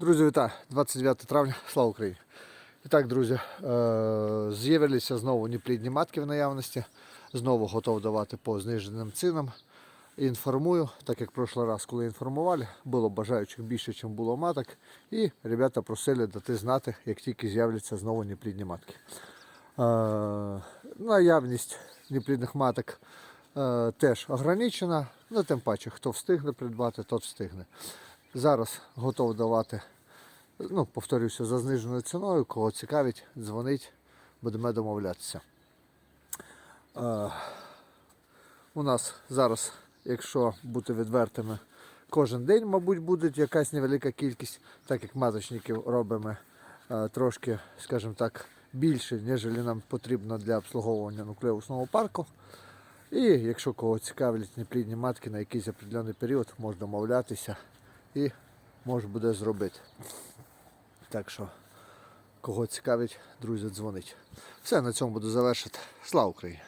Друзі, вітаю! 29 травня, слава Україні! І так, друзі, е, з'явилися знову неплідні матки в наявності. Знову готов давати по зниженим цінам. Інформую, так як в прошлий раз, коли інформували, було бажаючих більше, ніж було маток. І ребята просили дати знати, як тільки з'являться знову неплідні матки. Е, наявність неплідних маток е, теж ограничена, ну тим паче, хто встигне придбати, тот встигне. Зараз готов давати, ну, повторюся, за зниженою ціною, кого цікавить, дзвонить, будемо домовлятися. Е, у нас зараз, якщо бути відвертими, кожен день, мабуть, буде якась невелика кількість, так як маточників робимо е, трошки, скажімо так, більше, ніж нам потрібно для обслуговування нуклеусного парку. І якщо кого цікавлять неплідні матки на якийсь определений період, можна домовлятися і може буде зробити. Так що, кого цікавить, друзі, дзвонить. Все, на цьому буду завершити. Слава Україні!